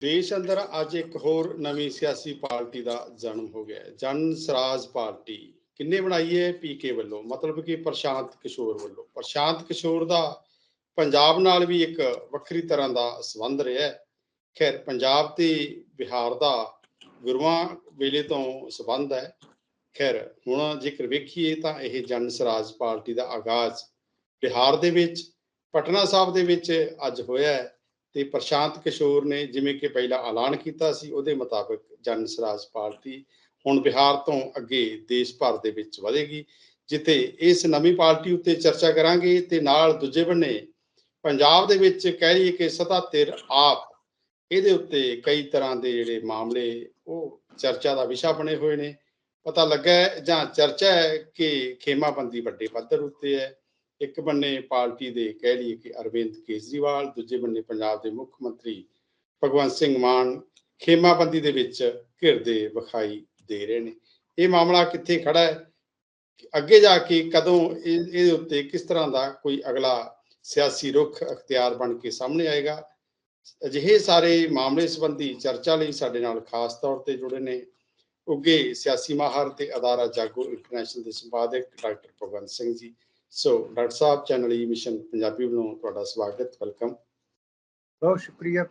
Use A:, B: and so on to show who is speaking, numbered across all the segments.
A: ਦੇਸ਼ ਅੰਦਰ ਅੱਜ ਇੱਕ ਹੋਰ ਨਵੀਂ ਸਿਆਸੀ ਪਾਰਟੀ ਦਾ ਜਨਮ ਹੋ ਗਿਆ ਜਨ ਸਰਾਜ ਪਾਰਟੀ। ਕਿੰਨੇ ਬਣਾਈ ਹੈ? ਪੀਕੇ ਵੱਲੋਂ। ਮਤਲਬ ਕਿ ਪ੍ਰਸ਼ਾਂਤ ਕਿਸ਼ੋਰ ਵੱਲੋਂ। ਪ੍ਰਸ਼ਾਂਤ ਕਿਸ਼ੋਰ ਦਾ ਪੰਜਾਬ ਨਾਲ ਵੀ ਇੱਕ ਵੱਖਰੀ ਤਰ੍ਹਾਂ ਦਾ ਸੰਬੰਧ ਰਿਹਾ ਹੈ। ਖੈਰ, ਪੰਜਾਬ ਤੇ ਬਿਹਾਰ ਦਾ ਗੁਰੂਆਂ ਵੇਲੇ ਤੋਂ ਸੰਬੰਧ ਹੈ। ਖੈਰ, ਹੁਣ ਜੇਕਰ ਵੇਖੀਏ ਤਾਂ ਇਹ ਜਨ ਸਰਾਜ ਪਾਰਟੀ ਦਾ ਆਗਾਜ਼ ਬਿਹਾਰ ਦੇ ਵਿੱਚ, ਪਟਨਾ ਸਾਹਿਬ ਦੇ ਵਿੱਚ ਅੱਜ ਹੋਇਆ ਹੈ। ਤੇ ਪ੍ਰਸ਼ਾਂਤ ਕਿਸ਼ੋਰ ਨੇ ਜਿਵੇਂ ਕਿ ਪਹਿਲਾਂ ਐਲਾਨ ਕੀਤਾ ਸੀ, ਉਹਦੇ ਮੁਤਾਬਕ ਜਨ ਸਰਾਜ ਪਾਰਟੀ ਹੁਣ ਬਿਹਾਰ ਤੋਂ ਅੱਗੇ ਦੇਸ਼ ਭਰ ਦੇ ਵਿੱਚ ਵਧੇਗੀ, ਜਿੱਥੇ ਇਸ ਨਵੀਂ ਪਾਰਟੀ ਉੱਤੇ ਚਰਚਾ ਕਰਾਂਗੇ ਤੇ ਨਾਲ ਦੂਜੇ ਬੰਨੇ ਪੰਜਾਬ ਦੇ ਵਿੱਚ ਕਹਿ ਲਈਏ ਕਿ ਸਤਾ ਧਿਰ ਆਪ, ਇਹਦੇ ਉੱਤੇ ਕਈ ਤਰ੍ਹਾਂ ਦੇ ਜਿਹੜੇ ਮਾਮਲੇ, ਉਹ ਚਰਚਾ ਦਾ ਵਿਸ਼ਾ ਬਣੇ ਹੋਏ ਨੇ। ਪਤਾ ਲੱਗਾ ਜਾਂ ਚਰਚਾ ਹੈ ਕਿ ਖੇਮਾਬੰਦੀ ਵੱਡੇ ਪੱਧਰ ਉੱਤੇ ਹੈ। ਇੱਕ ਬੰਨੇ ਪਾਰਟੀ ਦੇ ਕਹਿ ਲਈਏ ਕਿ ਅਰਵਿੰਦ ਕੇਜਰੀਵਾਲ, ਦੂਜੇ ਬੰਨੇ ਪੰਜਾਬ ਦੇ ਮੁੱਖ ਮੰਤਰੀ ਭਗਵੰਤ ਸਿੰਘ ਮਾਨ ਖੇਮਾਬੰਦੀ ਦੇ ਵਿੱਚ ਘਿਰਦੇ ਵਿਖਾਈ ਦੇ ਰਹੇ ਨੇ। ਇਹ ਮਾਮਲਾ ਕਿੱਥੇ ਖੜਾ ਹੈ? ਅੱਗੇ ਜਾ ਕੇ ਕਦੋਂ ਇਹਦੇ ਉੱਤੇ ਕਿਸ ਤਰ੍ਹਾਂ ਦਾ ਕੋਈ ਅਗਲਾ ਸਿਆਸੀ ਰੁਖ ਅਖਤਿਆਰ ਬਣ ਕੇ ਸਾਹਮਣੇ ਆਏਗਾ? ਅਜਿਹੇ ਸਾਰੇ ਮਾਮਲੇ ਸੰਬੰਧੀ ਚਰਚਾ ਲਈ ਸਾਡੇ ਨਾਲ ਖਾਸ ਤੌਰ ਤੇ ਜੁੜੇ ਨੇ ਉੱਗੇ ਸਿਆਸੀ ਮਾਹਰ ਤੇ ਅਦਾਰਾ ਜਾਗੋ ਇੰਟਰਨੈਸ਼ਨਲ ਦੇ ਸੰਪਾਦਕ doctor Bhagwant Singh ji. So doctor ਸਾਹਿਬ ਚੈਨਲ ਈ ਮਿਸ਼ਨ ਪੰਜਾਬੀ ਵੱਲੋਂ ਤੁਹਾਡਾ ਸਵਾਗਤ ਵੈਲਕਮ
B: ਬਹੁਤ ਸ਼ੁਕਰੀਆ।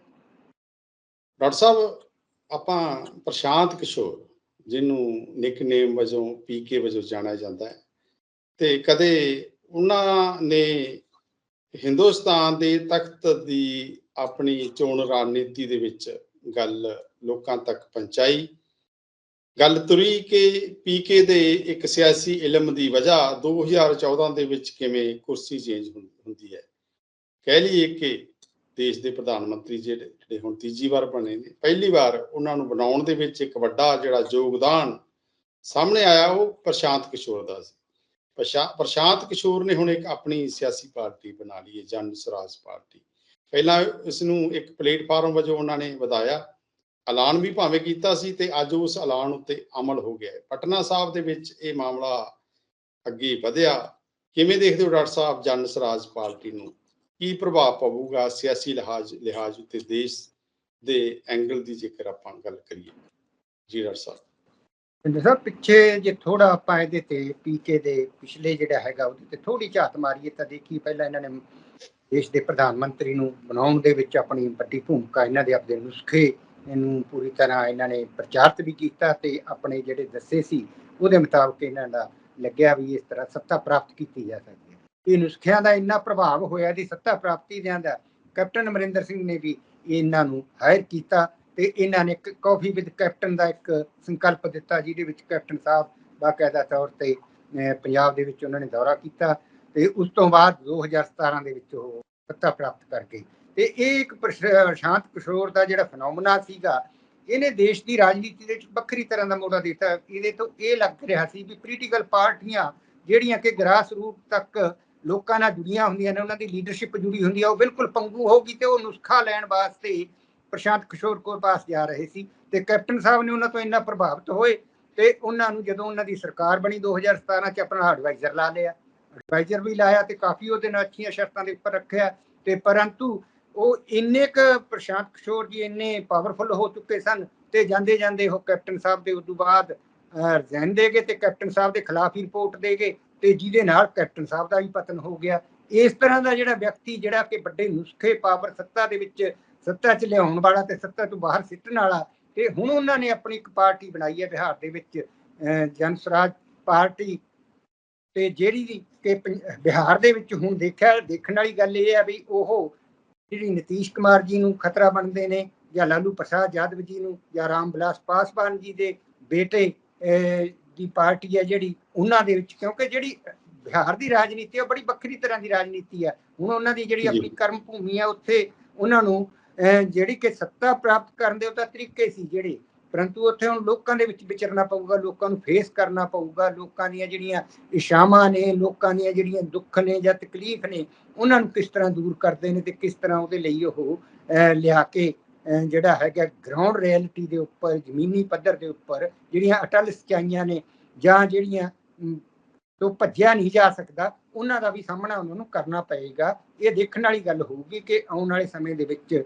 A: ਡਾਕਟਰ ਸਾਹਿਬ ਆਪਾਂ ਪ੍ਰਸ਼ਾਂਤ ਕਿਸ਼ੋਰ ਜਿਹਨੂੰ ਨਿਕਨੇਮ ਵਜੋਂ ਪੀਕੇ ਵਜੋਂ ਜਾਣਿਆ ਜਾਂਦਾ ਹੈ ਤੇ ਕਦੇ ਉਹਨਾਂ ਨੇ ਹਿੰਦੁਸਤਾਨ ਦੇ ਤਖਤ ਦੀ ਆਪਣੀ ਚੋਣ ਰਣਨੀਤੀ ਦੇ ਵਿੱਚ ਗੱਲ ਲੋਕਾਂ ਤੱਕ ਪਹੁੰਚਾਈ ਗੱਲ ਤੁਰੀ ਕਿ ਪੀਕੇ ਦੇ ਇੱਕ ਸਿਆਸੀ ਇਲਮ ਦੀ ਵਜ੍ਹਾ 2014 ਦੇ ਵਿੱਚ ਕਿਵੇਂ ਕੁਰਸੀ ਚੇਂਜ ਹੁੰਦੀ ਹੈ? ਕਹਿ ਲਈਏ ਕਿ ਦੇਸ਼ ਦੇ ਪ੍ਰਧਾਨ ਮੰਤਰੀ ਜਿਹੜੇ ਜਿਹੜੇ ਹੁਣ ਤੀਜੀ ਵਾਰ ਬਣੇ ਨੇ, ਪਹਿਲੀ ਵਾਰ ਉਹਨਾਂ ਨੂੰ ਬਣਾਉਣ ਦੇ ਵਿੱਚ ਇੱਕ ਵੱਡਾ ਜਿਹੜਾ ਯੋਗਦਾਨ ਸਾਹਮਣੇ ਆਇਆ, ਉਹ ਪ੍ਰਸ਼ਾਂਤ ਕਿਸ਼ੋਰ ਦਾ ਸੀ। ਪ੍ਰਸ਼ਾ- ਪ੍ਰਸ਼ਾਂਤ ਕਿਸ਼ੋਰ ਨੇ ਹੁਣ ਇੱਕ ਆਪਣੀ ਸਿਆਸੀ ਪਾਰਟੀ ਬਣਾ ਲਈ ਹੈ ਜਨ ਸਰਾਜ ਪਾਰਟੀ। ਪਹਿਲਾਂ ਇਸ ਨੂੰ ਇੱਕ ਪਲੇਟਫਾਰਮ ਵਜੋਂ ਉਹਨਾਂ ਨੇ ਵਧਾਇਆ। ਐਲਾਨ ਵੀ ਭਾਵੇਂ ਕੀਤਾ ਸੀ ਤੇ ਅੱਜ ਉਸ ਐਲਾਨ ਉੱਤੇ ਅਮਲ ਹੋ ਗਿਆ ਹੈ। ਪਟਨਾ ਸਾਹਿਬ ਦੇ ਵਿੱਚ ਇਹ ਮਾਮਲਾ ਅੱਗੇ ਵਧਿਆ। ਕਿਵੇਂ ਦੇਖਦੇ ਹੋ ਡਾਕਟਰ ਸਾਹਿਬ ਜਨ ਸਰਾਜ ਪਾਰਟੀ ਨੂੰ? ਕੀ ਪ੍ਰਭਾਵ ਪਊਗਾ ਸਿਆਸੀ ਲਿਹਾਜ਼ ਲਿਹਾਜ਼ ਉੱਤੇ ਦੇਸ਼ ਦੇ ਐਂਗਲ ਦੀ ਜੇਕਰ ਆਪਾਂ ਗੱਲ ਕਰੀਏ? ਜੀ ਡਾਕਟਰ ਸਾਹਿਬ।
B: ਜਿੰਦਰ ਸਾਹਿਬ, ਪਿੱਛੇ ਜੇ ਥੋੜਾ ਆਪਾਂ ਇਹਦੇ ਤੇ ਪੀਕੇ ਦੇ ਪਿਛਲੇ ਜਿਹੜਾ ਹੈਗਾ ਉਹਦੇ ਤੇ ਥੋੜੀ ਝਾਤ ਮਾਰੀਏ ਤਾਂ ਦੇਖੀ ਪਹਿਲਾਂ ਇਹਨਾਂ ਨੇ ਦੇਸ਼ ਦੇ ਪ੍ਰਧਾਨ ਮੰਤਰੀ ਨੂੰ ਬਣਾਉਣ ਦੇ ਵਿੱਚ ਆਪਣੀ ਵੱਡੀ ਭੂਮਿਕਾ ਇਹਨਾਂ ਦੇ ਆਪਣੇ ਨੁਸਖੇ ਇਹਨੂੰ ਪੂਰੀ ਤਰ੍ਹਾਂ ਇਹਨਾਂ ਨੇ ਪ੍ਰਚਾਰਿਤ ਵੀ ਕੀਤਾ ਤੇ ਆਪਣੇ ਜਿਹੜੇ ਦੱਸੇ ਸੀ ਉਹਦੇ ਮੁਤਾਬਕ ਇਹਨਾਂ ਦਾ ਲੱਗਿਆ ਵੀ ਇਸ ਤਰ੍ਹਾਂ ਸੱਤਾ ਪ੍ਰਾਪਤ ਕੀਤੀ ਜਾ ਸਕਦੀ ਹੈ। ਇਹ ਨੁਸਖਿਆਂ ਦਾ ਇੰਨਾ ਪ੍ਰਭਾਵ ਹੋਇਆ ਦੀ ਸੱਤਾ ਪ੍ਰਾਪਤੀ ਦਿਆਂ ਦਾ ਕੈਪਟਨ ਅਮਰਿੰਦਰ ਸਿੰਘ ਨੇ ਵੀ ਇਹਨਾਂ ਨੂੰ ਹਾਇਰ ਕੀਤਾ ਤੇ ਇਹਨਾਂ ਨੇ ਇੱਕ ਕਾਫੀ ਵਿਦ ਕੈਪਟਨ ਦਾ ਇੱਕ ਸੰਕਲਪ ਦਿੱਤਾ ਜਿਹਦੇ ਵਿੱਚ ਕੈਪਟਨ ਸਾਹਿਬ ਬਾਕਾਇਦਾ ਤੌਰ ਤੇ ਅਹ, ਪੰਜਾਬ ਦੇ ਵਿੱਚ ਉਹਨਾਂ ਨੇ ਦੌਰਾ ਕੀਤਾ ਤੇ ਉਸ ਤੋਂ ਬਾਅਦ 2017 ਦੇ ਵਿੱਚ ਉਹ ਸੱਤਾ ਪ੍ਰਾਪਤ ਕਰਕੇ ਤੇ ਇਹ ਇੱਕ ਪ੍ਰਸ਼- ਸ਼ਾਂਤ ਕਿਸ਼ੋਰ ਦਾ ਜਿਹੜਾ ਫੈਨੋਮਨਾ ਸੀਗਾ, ਇਹਨੇ ਦੇਸ਼ ਦੀ ਰਾਜਨੀਤੀ ਦੇ ਵਿੱਚ ਵੱਖਰੀ ਤਰ੍ਹਾਂ ਦਾ ਮੋੜਾ ਦਿੱਤਾ। ਇਹਦੇ ਤੋਂ ਇਹ ਲੱਗ ਰਿਹਾ ਸੀ ਵੀ ਪੋਲੀਟੀਕਲ ਪਾਰਟੀਆਂ ਜਿਹੜੀਆਂ ਕਿ ਗ੍ਰਾਸ ਰੂਟ ਤੱਕ ਲੋਕਾਂ ਨਾਲ ਜੁੜੀਆਂ ਹੁੰਦੀਆਂ ਨੇ, ਉਹਨਾਂ ਦੀ ਲੀਡਰਸ਼ਿਪ ਜੁੜੀ ਹੁੰਦੀ ਆ, ਉਹ ਬਿਲਕੁਲ ਪੰਗੂ ਹੋਗੀ ਤੇ ਉਹ ਨੁਸਖਾ ਲੈਣ ਵਾਸਤੇ ਪ੍ਰਸ਼ਾਂਤ ਕਿਸ਼ੋਰ ਕੋਲ ਪਾਸ ਜਾ ਰਹੇ ਸੀ ਤੇ ਕੈਪਟਨ ਸਾਹਿਬ ਨੇ ਉਹਨਾਂ ਤੋਂ ਇੰਨਾ ਪ੍ਰਭਾਵਿਤ ਹੋਏ ਤੇ ਉਹਨਾਂ ਨੂੰ ਜਦੋਂ ਉਹਨਾਂ ਦੀ ਸਰਕਾਰ ਬਣੀ 2017 ਚ ਆਪਣਾ ਐਡਵਾਈਜ਼ਰ ਲਾ ਲਿਆ। ਐਡਵਾਈਜ਼ਰ ਵੀ ਲਾਇਆ ਤੇ ਕਾਫੀ ਉਹਦੇ ਨਾਲ ਅੱਛੀਆਂ ਸ਼ਰਤਾਂ ਦੇ ਉੱਪਰ ਰੱਖਿਆ ਤੇ ਪਰੰਤੂ ਉਹ ਇੰਨੇ ਕ ਪ੍ਰਸ਼ਾਂਤ ਕਿਸ਼ੋਰ ਜੀ ਇੰਨੇ ਪਾਵਰਫੁਲ ਹੋ ਚੁੱਕੇ ਸਨ ਤੇ ਜਾਂਦੇ ਜਾਂਦੇ ਉਹ ਕੈਪਟਨ ਸਾਹਿਬ ਦੇ ਉਦੋਂ ਬਾਅਦ ਰਿਜ਼ਾਈਨ ਦੇ ਗਏ ਤੇ ਕੈਪਟਨ ਸਾਹਿਬ ਦੇ ਖਿਲਾਫ ਹੀ ਰਿਪੋਰਟ ਦੇ ਗਏ ਤੇ ਜਿਹਦੇ ਨਾਲ ਕੈਪਟਨ ਸਾਹਿਬ ਦਾ ਵੀ ਪਤਨ ਹੋ ਗਿਆ। ਇਸ ਤਰ੍ਹਾਂ ਦਾ ਜਿਹੜਾ ਵਿਅਕਤੀ ਜਿਹੜਾ ਕਿ ਵੱਡੇ ਨੁਸਖੇ ਪਾਵਰ ਸੱਤਾ ਦੇ ਵਿੱਚ ਸੱਤਾ 'ਚ ਲਿਆਉਣ ਵਾਲਾ ਤੇ ਸੱਤਾ ਤੋਂ ਬਾਹਰ ਸਿੱਟਣ ਵਾਲਾ ਤੇ ਹੁਣ ਉਹਨਾਂ ਨੇ ਆਪਣੀ ਇੱਕ ਪਾਰਟੀ ਬਣਾਈ ਹੈ ਬਿਹਾਰ ਦੇ ਵਿੱਚ ਅਹ, ਜਨ ਸਵਰਾਜ ਪਾਰਟੀ। ਤੇ ਜਿਹੜੀ ਕਿ ਬਿਹਾਰ ਦੇ ਵਿੱਚ ਹੁਣ ਦੇਖਿਆ ਦੇਖਣ ਵਾਲੀ ਗੱਲ ਇਹ ਹੈ ਵੀ ਉਹ ਜਿਹੜੀ ਨਤੀਸ਼ ਕੁਮਾਰ ਜੀ ਨੂੰ ਖਤਰਾ ਬਣਦੇ ਨੇ ਜਾਂ ਲਾਲੂ ਪ੍ਰਸਾਦ ਯਾਦਵ ਜੀ ਨੂੰ ਜਾਂ ਰਾਮ ਵਿਲਾਸ ਪਾਸਵਾਨ ਜੀ ਦੇ ਬੇਟੇ ਦੀ ਪਾਰਟੀ ਹੈ ਜਿਹੜੀ ਉਹਨਾਂ ਦੇ ਵਿੱਚ ਕਿਉਂਕਿ ਜਿਹੜੀ ਬਿਹਾਰ ਦੀ ਰਾਜਨੀਤੀ ਉਹ ਬੜੀ ਵੱਖਰੀ ਤਰ੍ਹਾਂ ਦੀ ਰਾਜਨੀਤੀ ਹੈ ਹੁਣ ਉਹਨਾਂ ਦੀ ਜਿਹੜੀ। ਆਪਣੀ ਕਰਮ ਭੂਮੀ ਹੈ ਉੱਥੇ ਉਹਨਾਂ ਨੂੰ ਜਿਹੜੀ ਕਿ ਸੱਤਾ ਪ੍ਰਾਪਤ ਕਰਨ ਦੇ ਉਹ ਤਾਂ ਤਰੀਕੇ ਸੀ ਜਿਹੜੇ ਪਰੰਤੂ ਉੱਥੇ ਹੁਣ ਲੋਕਾਂ ਦੇ ਵਿੱਚ ਵਿਚਰਨਾ ਪਊਗਾ ਲੋਕਾਂ ਨੂੰ ਫੇਸ ਕਰਨਾ ਪਊਗਾ ਲੋਕਾਂ ਦੀਆਂ ਜਿਹੜੀਆਂ ਇਸ਼ਾਵਾਂ ਨੇ ਲੋਕਾਂ ਦੀਆਂ ਜਿਹੜੀਆਂ ਦੁੱਖ ਨੇ ਜਾਂ ਤਕਲੀਫ ਨੇ ਉਹਨਾਂ ਨੂੰ ਕਿਸ ਤਰ੍ਹਾਂ ਦੂਰ ਕਰਦੇ ਨੇ ਤੇ ਕਿਸ ਤਰ੍ਹਾਂ ਉਹਦੇ ਲਈ ਉਹ ਲਿਆ ਕੇ ਜਿਹੜਾ ਹੈਗਾ ਗਰਾਊਂਡ ਰਿਐਲਿਟੀ ਦੇ ਉੱਪਰ ਜ਼ਮੀਨੀ ਪੱਧਰ ਦੇ ਉੱਪਰ ਜਿਹੜੀਆਂ ਅਟਲ ਸਚਾਈਆਂ ਨੇ ਜਾਂ ਜਿਹੜੀਆਂ ਅਮ, ਤੋਂ ਭੱਜਿਆ ਨਹੀਂ ਜਾ ਸਕਦਾ ਉਹਨਾਂ ਦਾ ਵੀ ਸਾਹਮਣਾ ਉਹਨਾਂ ਨੂੰ ਕਰਨਾ ਪਏਗਾ। ਇਹ ਦੇਖਣ ਵਾਲੀ ਗੱਲ ਹੋਊਗੀ ਕਿ ਆਉਣ ਵਾਲੇ ਸਮੇਂ ਦੇ ਵਿੱਚ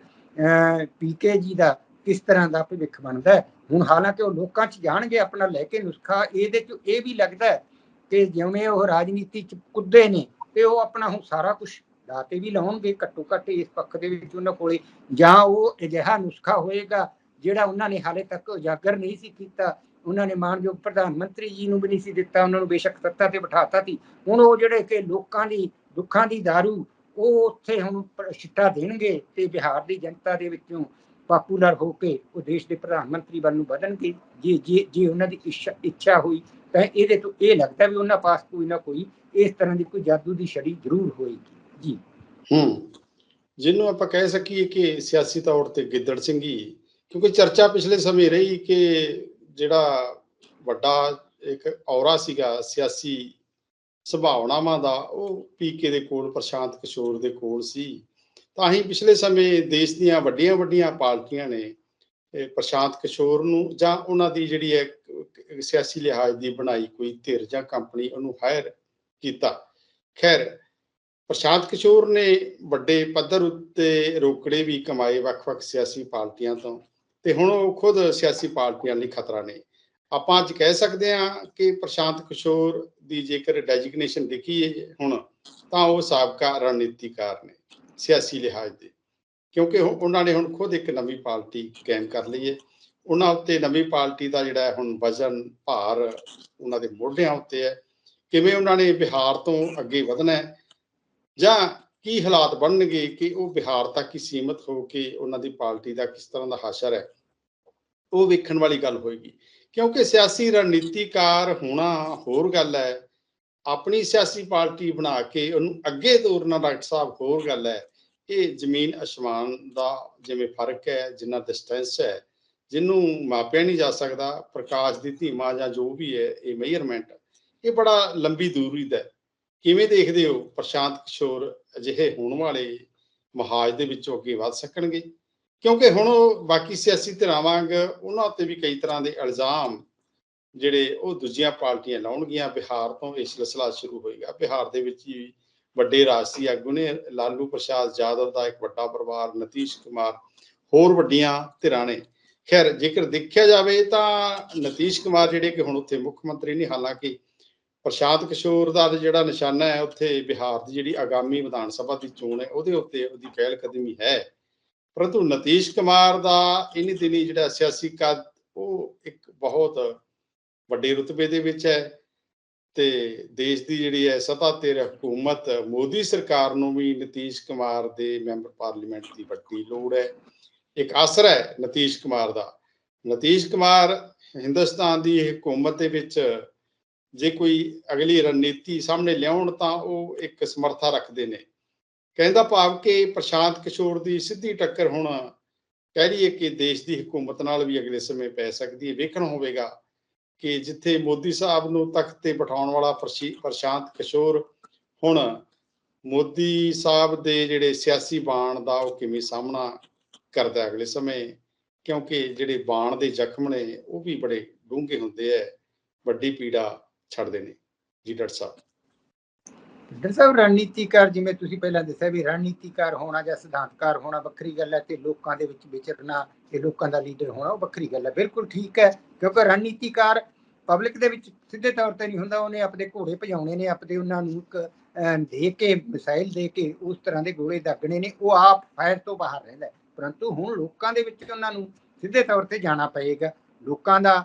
B: ਪੀਕੇ ਜੀ ਦਾ ਕਿਸ ਤਰ੍ਹਾਂ ਦਾ ਭਵਿੱਖ ਬਣਦਾ ਹੈ। ਹੁਣ ਹਾਲਾਂਕਿ ਉਹ ਲੋਕਾਂ 'ਚ ਜਾਣਗੇ, ਆਪਣਾ ਲੈ ਕੇ ਨੁਸਖਾ, ਇਹਦੇ 'ਚ ਇਹ ਵੀ ਲੱਗਦਾ ਹੈ ਕਿ ਜਿਵੇਂ ਉਹ ਰਾਜਨੀਤੀ 'ਚ ਕੁੱਦੇ ਨੇ ਤੇ ਉਹ ਆਪਣਾ ਹੁਣ ਸਾਰਾ ਕੁਝ ਦਾਤੇ ਵੀ ਲਾਉਣਗੇ, ਘੱਟੋ ਘੱਟ ਇਸ ਪੱਖ ਦੇ ਵਿੱਚ ਉਹਨਾਂ ਕੋਲੇ। ਜਾਂ ਉਹ ਅਜਿਹਾ ਨੁਸਖਾ ਹੋਏਗਾ ਜਿਹੜਾ ਉਹਨਾਂ ਨੇ ਹਾਲੇ ਤੱਕ ਉਜਾਗਰ ਨਹੀਂ ਸੀ ਕੀਤਾ। ਉਹਨਾਂ ਨੇ ਮਾਨਯੋਗ ਪ੍ਰਧਾਨ ਮੰਤਰੀ ਜੀ ਨੂੰ ਵੀ ਨਹੀਂ ਸੀ ਦਿੱਤਾ, ਉਹਨਾਂ ਨੂੰ ਬੇਸ਼ੱਕ ਸੱਤਾ ਤੇ ਬਿਠਾਤਾ ਸੀ। ਹੁਣ ਉਹ ਜਿਹੜੇ ਕਿ ਲੋਕਾਂ ਦੀ, ਦੁੱਖਾਂ ਦੀ दारू ਉਹ ਉੱਥੇ ਹੁਣ ਛਿੱਟਾ ਦੇਣਗੇ ਤੇ ਬਿਹਾਰ ਦੀ ਜਨਤਾ ਦੇ ਵਿੱਚੋਂ ਪਾਪੂਲਰ ਹੋ ਕੇ ਉਹ ਦੇਸ਼ ਦੇ ਪ੍ਰਧਾਨ ਮੰਤਰੀ ਵੱਲ ਨੂੰ ਵਧਣਗੇ। ਜੇ ਜੇ ਜੇ ਉਹਨਾਂ ਦੀ ਇੱਛਾ ਹੋਈ ਤਾਂ ਇਹਦੇ ਤੋਂ ਇਹ ਲੱਗਦਾ ਵੀ ਉਹਨਾਂ ਪਾਸ ਕੋਈ ਨਾ ਕੋਈ ਇਸ ਤਰ੍ਹਾਂ ਦੀ ਕੋਈ ਜਾਦੂ ਦੀ ਛੜੀ ਜ਼ਰੂਰ ਹੋਏਗੀ। ਜੀ।
A: ਹੂੰ। ਜਿਹਨੂੰ ਆਪਾਂ ਕਹਿ ਸਕੀਏ ਕਿ ਸਿਆਸੀ ਤੌਰ ਤੇ ਗਿੱਦੜ ਸਿੰਘ ਸਿੰਘੀ ਕਿਉਂਕਿ ਚਰਚਾ ਪਿਛਲੇ ਸਮੇਂ ਰਹੀ ਕਿ ਜਿਹੜਾ ਵੱਡਾ ਇੱਕ ਔਰਾ ਸੀਗਾ ਸਿਆਸੀ ਸੁਭਾਵਨਾਵਾਂ ਦਾ, ਉਹ ਪੀਕੇ ਦੇ ਕੋਲ, ਪ੍ਰਸ਼ਾਂਤ ਕਿਸ਼ੋਰ ਦੇ ਕੋਲ ਸੀ। ਤਾਂ ਹੀ ਪਿਛਲੇ ਸਮੇਂ ਦੇਸ਼ ਦੀਆਂ ਵੱਡੀਆਂ ਵੱਡੀਆਂ ਪਾਰਟੀਆਂ ਨੇ ਪ੍ਰਸ਼ਾਂਤ ਕਿਸ਼ੋਰ ਨੂੰ ਜਾਂ ਉਹਨਾਂ ਦੀ ਜਿਹੜੀ ਹੈ ਸਿਆਸੀ ਲਿਹਾਜ਼ ਦੀ ਬਣਾਈ ਕੋਈ ਧਿਰ ਜਾਂ ਕੰਪਨੀ ਉਹਨੂੰ ਹਾਇਰ ਕੀਤਾ। ਖੈਰ, ਪ੍ਰਸ਼ਾਂਤ ਕਿਸ਼ੋਰ ਨੇ ਵੱਡੇ ਪੱਧਰ ਉੱਤੇ ਰੋਕੜੇ ਵੀ ਕਮਾਏ ਵੱਖ-ਵੱਖ ਸਿਆਸੀ ਪਾਰਟੀਆਂ ਤੋਂ ਤੇ ਹੁਣ ਉਹ ਖੁਦ ਸਿਆਸੀ ਪਾਰਟੀਆਂ ਲਈ ਖਤਰਾ ਨੇ। ਆਪਾਂ ਅੱਜ ਕਹਿ ਸਕਦੇ ਹਾਂ ਕਿ ਪ੍ਰਸ਼ਾਂਤ ਕਿਸ਼ੋਰ ਦੀ ਜੇਕਰ ਡੈਜਿਗਨੇਸ਼ਨ ਦੇਖੀਏ ਹੁਣ, ਤਾਂ ਉਹ ਸਾਬਕਾ ਰਣਨੀਤੀਕਾਰ ਨੇ। ਸਿਆਸੀ ਲਿਹਾਜ਼ ਦੇ। ਕਿਉਂਕਿ ਉਹਨਾਂ ਨੇ ਹੁਣ ਖੁਦ ਇੱਕ ਨਵੀਂ ਪਾਰਟੀ ਕਾਇਮ ਕਰ ਲਈ ਹੈ ਉਹਨਾਂ ਉੱਤੇ ਨਵੀਂ ਪਾਰਟੀ ਦਾ ਜਿਹੜਾ ਹੁਣ ਵਜ਼ਨ, ਭਾਰ ਉਹਨਾਂ ਦੇ ਮੋਢਿਆਂ ਉੱਤੇ ਹੈ। ਕਿਵੇਂ ਉਹਨਾਂ ਨੇ ਬਿਹਾਰ ਤੋਂ ਅੱਗੇ ਵਧਣਾ ਹੈ? ਜਾਂ ਕੀ ਹਾਲਾਤ ਬਣਨਗੇ ਕਿ ਉਹ ਬਿਹਾਰ ਤੱਕ ਹੀ ਸੀਮਤ ਹੋ ਕੇ ਉਹਨਾਂ ਦੀ ਪਾਰਟੀ ਦਾ ਕਿਸ ਤਰ੍ਹਾਂ ਦਾ ਹਾਸ਼ਰ ਹੈ ਉਹ ਵੇਖਣ ਵਾਲੀ ਗੱਲ ਹੋਏਗੀ। ਕਿਉਂਕਿ ਸਿਆਸੀ ਰਣਨੀਤੀਕਾਰ ਹੋਣਾ ਹੋਰ ਗੱਲ ਹੈ। ਆਪਣੀ ਸਿਆਸੀ ਪਾਰਟੀ ਬਣਾ ਕੇ ਉਹਨੂੰ ਅੱਗੇ ਤੋਰਨਾ ਡਾਕਟਰ ਸਾਹਿਬ ਹੋਰ ਗੱਲ ਹੈ। ਇਹ ਜ਼ਮੀਨ ਅਸਮਾਨ ਦਾ ਜਿਵੇਂ ਫ਼ਰਕ ਹੈ, ਜਿੰਨਾ ਡਿਸਟੈਂਸ ਹੈ, ਜਿਹਨੂੰ ਮਾਪਿਆ ਨਹੀਂ ਜਾ ਸਕਦਾ, ਪ੍ਰਕਾਸ਼ ਦੀ ਧੀਮਾ ਜਾਂ ਜੋ ਵੀ ਹੈ, ਇਹ ਮੇਜਰਮੈਂਟ ਇਹ ਬੜਾ ਲੰਬੀ ਦੂਰੀ ਦਾ ਕਿਵੇਂ ਦੇਖਦੇ ਹੋ ਪ੍ਰਸ਼ਾਂਤ ਕਿਸ਼ੋਰ ਅਜਿਹੇ ਹੋਣ ਵਾਲੇ ਮਹਾਜ ਦੇ ਵਿੱਚੋਂ ਅੱਗੇ ਵੱਧ ਸਕਣਗੇ? ਕਿਉਂਕਿ ਹੁਣ ਉਹ ਬਾਕੀ ਸਿਆਸੀ ਧਿਰਾਂ ਵਾਂਗ ਉਹਨਾਂ 'ਤੇ ਵੀ ਕਈ ਤਰ੍ਹਾਂ ਦੇ ਇਲਜ਼ਾਮ ਜਿਹੜੇ ਉਹ ਦੂਜੀਆਂ ਪਾਰਟੀਆਂ ਲਾਉਣਗੀਆਂ। ਬਿਹਾਰ ਤੋਂ ਇਹ ਸਿਲਸਿਲਾ ਸ਼ੁਰੂ ਹੋਏਗਾ। ਬਿਹਾਰ ਦੇ ਵਿੱਚ ਹੀ ਵੱਡੇ ਰਾਜਸੀ ਆਗੂ ਨੇ, ਲਾਲੂ ਪ੍ਰਸ਼ਾਦ ਯਾਦਵ ਦਾ ਇੱਕ ਵੱਡਾ ਪਰਿਵਾਰ, ਨਤੀਸ਼ ਕੁਮਾਰ, ਹੋਰ ਵੱਡੀਆਂ ਧਿਰਾਂ ਨੇ। ਖੈਰ, ਜੇਕਰ ਦੇਖਿਆ ਜਾਵੇ ਤਾਂ ਨਤੀਸ਼ ਕੁਮਾਰ ਜਿਹੜੇ ਕਿ ਹੁਣ ਉੱਥੇ ਮੁੱਖ ਮੰਤਰੀ ਨੇ, ਹਾਲਾਂਕਿ ਪ੍ਰਸ਼ਾਂਤ ਕਿਸ਼ੋਰ ਦਾ ਜਿਹੜਾ ਨਿਸ਼ਾਨਾ ਹੈ, ਉੱਥੇ ਬਿਹਾਰ ਦੀ ਜਿਹੜੀ ਆਗਾਮੀ ਵਿਧਾਨ ਸਭਾ ਦੀ ਚੋਣ ਹੈ, ਉਹਦੇ ਉੱਤੇ ਉਹਦੀ ਪਹਿਲ ਕਦਮੀ ਹੈ। ਪਰੰਤੂ ਨਤੀਸ਼ ਕੁਮਾਰ ਦਾ ਇਨੀ ਦਿਨੀ ਜਿਹੜਾ ਸਿਆਸੀ ਕਦ, ਉਹ ਇੱਕ ਬਹੁਤ ਵੱਡੇ ਰੁਤਬੇ ਦੇ ਵਿੱਚ ਹੈ। ਤੇ ਦੇਸ਼ ਦੀ ਜਿਹੜੀ ਹੈ ਸਤਾ ਤੇ ਹਕੂਮਤ, ਮੋਦੀ ਸਰਕਾਰ ਨੂੰ ਵੀ ਨਤੀਸ਼ ਕੁਮਾਰ ਦੇ ਮੈਂਬਰ ਪਾਰਲੀਮੈਂਟ ਦੀ ਵੱਡੀ ਲੋੜ ਹੈ। ਇੱਕ ਆਸਰਾ ਹੈ ਨਤੀਸ਼ ਕੁਮਾਰ ਦਾ। ਨਤੀਸ਼ ਕੁਮਾਰ ਹਿੰਦੁਸਤਾਨ ਦੀ ਹਕੂਮਤ ਦੇ ਵਿੱਚ ਜੇ ਕੋਈ ਅਗਲੀ ਰਣਨੀਤੀ ਸਾਹਮਣੇ ਲਿਆਉਣ ਤਾਂ ਉਹ ਇੱਕ ਸਮਰਥਾ ਰੱਖਦੇ ਨੇ। ਕਹਿੰਦਾ ਭਾਵ ਕਿ ਪ੍ਰਸ਼ਾਂਤ ਕਿਸ਼ੋਰ ਦੀ ਸਿੱਧੀ ਟੱਕਰ ਹੁਣ ਕਹਿ ਲਈਏ ਕਿ ਦੇਸ਼ ਦੀ ਹਕੂਮਤ ਨਾਲ ਵੀ ਅਗਲੇ ਸਮੇਂ ਪੈ ਸਕਦੀ ਹੈ। ਵੇਖਣ ਹੋਵੇਗਾ। ਕਿ ਜਿੱਥੇ ਮੋਦੀ ਸਾਹਿਬ ਨੂੰ ਤਖਤ ਤੇ ਬਿਠਾਉਣ ਵਾਲਾ ਪ੍ਰਸ਼ਾਂਤ ਕਿਸ਼ੋਰ, ਹੁਣ ਮੋਦੀ ਸਾਹਿਬ ਦੇ ਜਿਹੜੇ ਸਿਆਸੀ ਬਾਣ ਦਾ ਉਹ ਕਿਵੇਂ ਸਾਹਮਣਾ ਕਰਦਾ ਅਗਲੇ ਸਮੇਂ? ਕਿਉਂਕਿ ਜਿਹੜੇ ਬਾਣ ਦੇ ਜ਼ਖਮ ਨੇ, ਉਹ ਵੀ ਬੜੇ ਡੂੰਘੇ ਹੁੰਦੇ ਆ ਵੱਡੀ ਪੀੜਾ ਛੱਡਦੇ ਨੇ। ਜੀ, ਡਾਕਟਰ ਸਾਹਿਬ।
B: ਡਾਕਟਰ ਸਾਹਿਬ, ਰਣਨੀਤੀਕਾਰ ਜਿਵੇਂ ਤੁਸੀਂ ਪਹਿਲਾਂ ਦੱਸਿਆ ਵੀ ਰਣਨੀਤੀਕਾਰ ਹੋਣਾ ਜਾਂ ਸਿਧਾਂਤਕਾਰ ਹੋਣਾ ਵੱਖਰੀ ਗੱਲ ਹੈ ਤੇ ਲੋਕਾਂ ਦੇ ਵਿੱਚ ਵਿਚਰਨਾ ਤੇ ਲੋਕਾਂ ਦਾ ਲੀਡਰ ਹੋਣਾ ਉਹ ਵੱਖਰੀ ਗੱਲ ਹੈ ਬਿਲਕੁਲ ਠੀਕ ਹੈ ਕਿਉਂਕਿ ਰਣਨੀਤੀਕਾਰ ਪਬਲਿਕ ਦੇ ਵਿੱਚ ਸਿੱਧੇ ਤੌਰ ਤੇ ਨਹੀਂ ਹੁੰਦਾ, ਉਹਨੇ ਆਪਣੇ ਘੋੜੇ ਭਜਾਉਣੇ ਨੇ, ਆਪਣੇ ਉਹਨਾਂ ਨੂੰ ਇੱਕ ਦੇ ਕੇ ਮਿਸਾਈਲ ਦੇ ਕੇ ਉਸ ਤਰ੍ਹਾਂ ਦੇ ਗੋਲੇ ਦਾਗਣੇ ਨੇ, ਉਹ ਆਪ ਫਾਇਰ ਤੋਂ ਬਾਹਰ ਰਹਿੰਦਾ ਪਰੰਤੂ ਹੁਣ ਲੋਕਾਂ ਦੇ ਵਿੱਚ ਉਹਨਾਂ ਨੂੰ ਸਿੱਧੇ ਤੌਰ ਤੇ ਜਾਣਾ ਪਏਗਾ। ਲੋਕਾਂ ਦਾ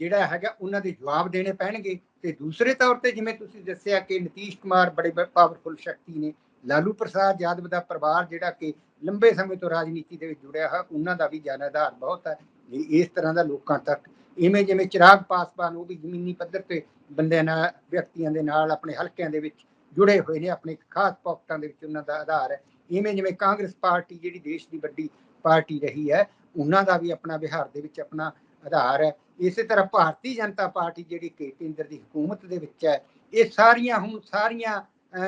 B: ਜਿਹੜਾ ਹੈਗਾ, ਉਹਨਾਂ ਦੇ ਜਵਾਬ ਦੇਣੇ ਪੈਣਗੇ। ਤੇ ਦੂਸਰੇ ਤੌਰ ਤੇ ਜਿਵੇਂ ਤੁਸੀਂ ਦੱਸਿਆ ਕਿ ਨਤੀਸ਼ ਕੁਮਾਰ ਬੜੇ ਪਾਵਰਫੁਲ ਸ਼ਕਤੀ ਨੇ, ਲਾਲੂ ਪ੍ਰਸਾਦ ਯਾਦਵ ਦਾ ਪਰਿਵਾਰ ਜਿਹੜਾ ਕਿ ਲੰਬੇ ਸਮੇਂ ਤੋਂ ਰਾਜਨੀਤੀ ਦੇ ਵਿੱਚ ਜੁੜਿਆ ਹੈ ਉਹਨਾਂ ਦਾ ਵੀ ਜਨਾਧਾਰ ਬਹੁਤ ਹੈ। ਇਸ ਤਰ੍ਹਾਂ ਦਾ ਲੋਕਾਂ ਤੱਕ ਇਵੇਂ ਜਿਵੇਂ ਚਿਰਾਗ ਪਾਸਵਾਨ ਉਹ ਵੀ ਜ਼ਮੀਨੀ ਪੱਧਰ ਤੇ ਬੰਦਿਆਂ ਨਾਲ, ਵਿਅਕਤੀਆਂ ਦੇ ਨਾਲ, ਆਪਣੇ ਹਲਕਿਆਂ ਦੇ ਵਿੱਚ ਜੁੜੇ ਹੋਏ ਨੇ, ਆਪਣੇ ਖਾਸ ਪੌਕਟਾਂ ਦੇ ਵਿੱਚ ਉਹਨਾਂ ਦਾ ਆਧਾਰ ਹੈ। ਇਵੇਂ ਜਿਵੇਂ ਕਾਂਗਰਸ ਪਾਰਟੀ ਜਿਹੜੀ ਦੇਸ਼ ਦੀ ਵੱਡੀ ਪਾਰਟੀ ਰਹੀ ਹੈ, ਉਹਨਾਂ ਦਾ ਵੀ ਆਪਣਾ ਬਿਹਾਰ ਦੇ ਵਿੱਚ ਆਪਣਾ ਆਧਾਰ ਹੈ। ਇਸੇ ਤਰ੍ਹਾਂ ਭਾਰਤੀ ਜਨਤਾ ਪਾਰਟੀ ਜਿਹੜੀ ਕਿ ਕੇਂਦਰ ਦੀ ਹਕੂਮਤ ਦੇ ਵਿੱਚ ਹੈ, ਇਹ ਸਾਰੀਆਂ ਹੁਣ ਸਾਰੀਆਂ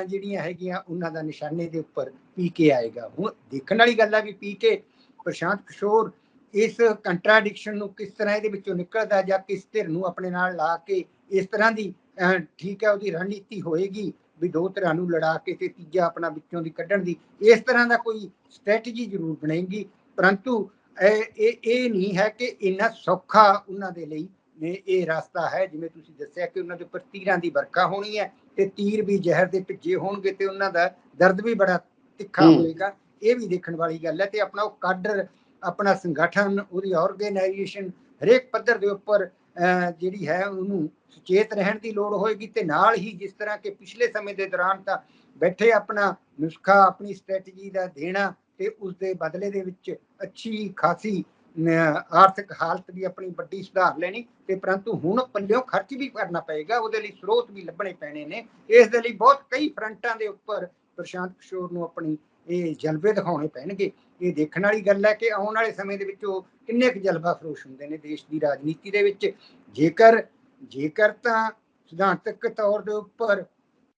B: ਜਿਹੜੀਆਂ ਹੈਗੀਆਂ, ਉਹਨਾਂ ਦਾ ਨਿਸ਼ਾਨੇ ਦੇ ਉੱਪਰ ਪੀਕੇ ਆਏਗਾ। ਹੁਣ ਦੇਖਣ ਵਾਲੀ ਗੱਲ ਹੈ ਵੀ ਪੀਕੇ ਪ੍ਰਸ਼ਾਂਤ ਕਿਸ਼ੋਰ ਇਸ ਕੰਟਰਾਡਿਕਸ਼ਨ ਨੂੰ ਕਿਸ ਤਰ੍ਹਾਂ ਇਹਦੇ ਵਿੱਚੋਂ ਨਿਕਲਦਾ ਜਾਂ ਕਿਸ ਧਿਰ ਨੂੰ ਆਪਣੇ ਨਾਲ ਲਾ ਕੇ ਇਸ ਤਰ੍ਹਾਂ ਦੀ ਠੀਕ ਹੈ ਉਹਦੀ ਰਣਨੀਤੀ ਹੋਏਗੀ ਵੀ ਦੋ ਧਿਰਾਂ ਨੂੰ ਲੜਾ ਕੇ ਤੇ ਤੀਜਾ ਆਪਣਾ ਵਿੱਚੋਂ ਦੀ ਕੱਢਣ ਦੀ ਇਸ ਤਰ੍ਹਾਂ ਦਾ ਕੋਈ ਸਟ੍ਰੈਟਜੀ ਜ਼ਰੂਰ ਬਣੇਗੀ ਪਰੰਤੂ ਇਹ ਇਹ ਨਹੀਂ ਹੈ ਕਿ ਇੰਨਾ ਸੌਖਾ ਉਹਨਾਂ ਦੇ ਲਈ ਇਹ ਰਸਤਾ ਹੈ ਜਿਵੇਂ ਤੁਸੀਂ ਦੱਸਿਆ ਕਿ ਉਹਨਾਂ ਦੇ ਉੱਪਰ ਤੀਰਾਂ ਦੀ ਵਰਖਾ ਹੋਣੀ ਹੈ ਤੇ ਤੀਰ ਵੀ ਜ਼ਹਿਰ ਦੇ ਭਿੱਜੇ ਹੋਣਗੇ ਤੇ ਉਹਨਾਂ ਦਾ ਦਰਦ ਵੀ ਬੜਾ ਤਿੱਖਾ। ਹੋਏਗਾ ਇਹ ਵੀ ਦੇਖਣ ਵਾਲੀ ਗੱਲ ਹੈ ਤੇ ਆਪਣਾ ਉਹ ਕਾਡਰ ਆਪਣਾ ਸੰਗਠਨ ਉਹਦੀ ਆਰਗੇਨਾਈਜੇਸ਼ਨ ਹਰੇਕ ਪੱਧਰ ਦੇ ਉੱਪਰ ਜਿਹੜੀ ਹੈ ਉਹਨੂੰ ਸੁਚੇਤ ਰਹਿਣ ਦੀ ਲੋੜ ਹੋਏਗੀ ਤੇ ਨਾਲ ਹੀ ਜਿਸ ਤਰ੍ਹਾਂ ਕਿ ਪਿਛਲੇ ਸਮੇਂ ਦੇ ਦੌਰਾਨ ਤਾਂ ਬੈਠੇ ਆਪਣਾ ਨੁਸਖਾ ਆਪਣੀ ਸਟ੍ਰੈਟਜੀ ਦਾ ਦੇਣਾ ਤੇ ਉਸ ਦੇ ਬਦਲੇ ਦੇ ਵਿੱਚ ਅੱਛੀ ਖਾਸੀ ਅਹ, ਆਰਥਿਕ ਹਾਲਤ ਦੀ ਆਪਣੀ ਵੱਡੀ ਸੁਧਾਰ ਲੈਣੀ ਤੇ ਪਰੰਤੂ ਹੁਣ ਪੱਲਿਓਂ ਖਰਚ ਵੀ ਕਰਨਾ ਪਏਗਾ ਉਹਦੇ ਲਈ ਸਰੋਤ ਵੀ ਲੱਭਣੇ ਪੈਣੇ ਨੇ। ਇਸ ਦੇ ਲਈ ਬਹੁਤ ਕਈ ਫਰੰਟਾਂ ਦੇ ਉੱਪਰ ਪ੍ਰਸ਼ਾਂਤ ਕਿਸ਼ੋਰ ਨੂੰ ਆਪਣੀ ਇਹ ਜਲਵੇ ਦਿਖਾਉਣੇ ਪੈਣਗੇ। ਇਹ ਦੇਖਣ ਵਾਲੀ ਗੱਲ ਹੈ ਕਿ ਆਉਣ ਵਾਲੇ ਸਮੇਂ ਦੇ ਵਿੱਚ ਉਹ ਕਿੰਨੇ ਕੁ ਜਲਵਾ ਫਰੋਸ਼ ਹੁੰਦੇ ਨੇ ਦੇਸ਼ ਦੀ ਰਾਜਨੀਤੀ ਦੇ ਵਿੱਚ। ਜੇਕਰ ਜੇਕਰ ਤਾਂ ਸਿਧਾਂਤਕ ਤੌਰ ਦੇ ਉੱਪਰ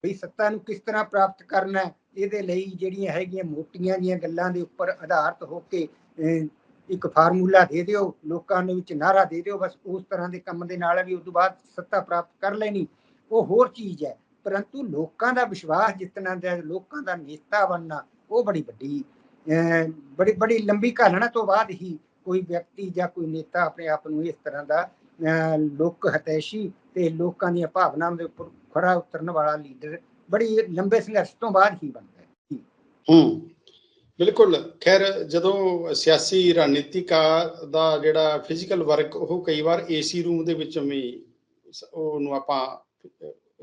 B: ਵੀ ਸੱਤਾ ਨੂੰ ਕਿਸ ਤਰ੍ਹਾਂ ਪ੍ਰਾਪਤ ਕਰਨਾ ਇਹਦੇ ਲਈ ਜਿਹੜੀਆਂ ਹੈਗੀਆਂ ਮੋਟੀਆਂ ਜੀਆਂ ਗੱਲਾਂ ਦੇ ਉੱਪਰ ਆਧਾਰਿਤ ਹੋ ਕੇ ਅਹ, ਇੱਕ ਫਾਰਮੂਲਾ ਦੇ ਦਿਓ ਲੋਕਾਂ ਦੇ ਵਿੱਚ ਨਾਰਾ ਦੇ ਦਿਓ ਬਸ ਉਸ ਤਰ੍ਹਾਂ ਦੇ ਕੰਮ ਦੇ ਨਾਲ ਵੀ ਉਸ ਤੋਂ ਬਾਅਦ ਸੱਤਾ ਪ੍ਰਾਪਤ ਕਰ ਲੈਣੀ। ਉਹ ਹੋਰ ਚੀਜ਼ ਹੈ ਪਰੰਤੂ ਲੋਕਾਂ ਦਾ ਵਿਸ਼ਵਾਸ ਜਿੱਤਣਾ ਤੇ ਲੋਕਾਂ ਦਾ ਨੇਤਾ ਬਣਨਾ ਉਹ ਬੜੀ ਵੱਡੀ ਬੜੀ ਬੜੀ ਲੰਬੀ ਘਾਲਣਾ ਤੋਂ ਬਾਅਦ ਹੀ ਕੋਈ ਵਿਅਕਤੀ ਜਾਂ ਕੋਈ ਨੇਤਾ ਆਪਣੇ ਆਪ ਨੂੰ ਇਸ ਤਰ੍ਹਾਂ ਦਾ ਲੋਕ ਹਤੈਸ਼ੀ ਤੇ ਲੋਕਾਂ ਦੀਆਂ ਭਾਵਨਾਵਾਂ ਦੇ ਉੱਪਰ ਖੜਾ ਉਤਰਨ ਵਾਲਾ ਲੀਡਰ ਬੜੀ ਲੰਬੇ ਸੰਘਰਸ਼ ਤੋਂ ਬਾਅਦ ਹੀ ਬਣਦਾ ਹੈ।
A: ਹੂੰ, ਬਿਲਕੁਲ। ਖੈਰ, ਜਦੋਂ ਸਿਆਸੀ ਰਣਨੀਤਿਕਾਰ ਦਾ ਜਿਹੜਾ ਫਿਜ਼ੀਕਲ ਵਰਕ ਉਹ ਕਈ ਵਾਰ ਏਸੀ ਰੂਮ ਦੇ ਵਿੱਚ ਵੀ ਸ- ਉਹਨੂੰ ਆਪਾਂ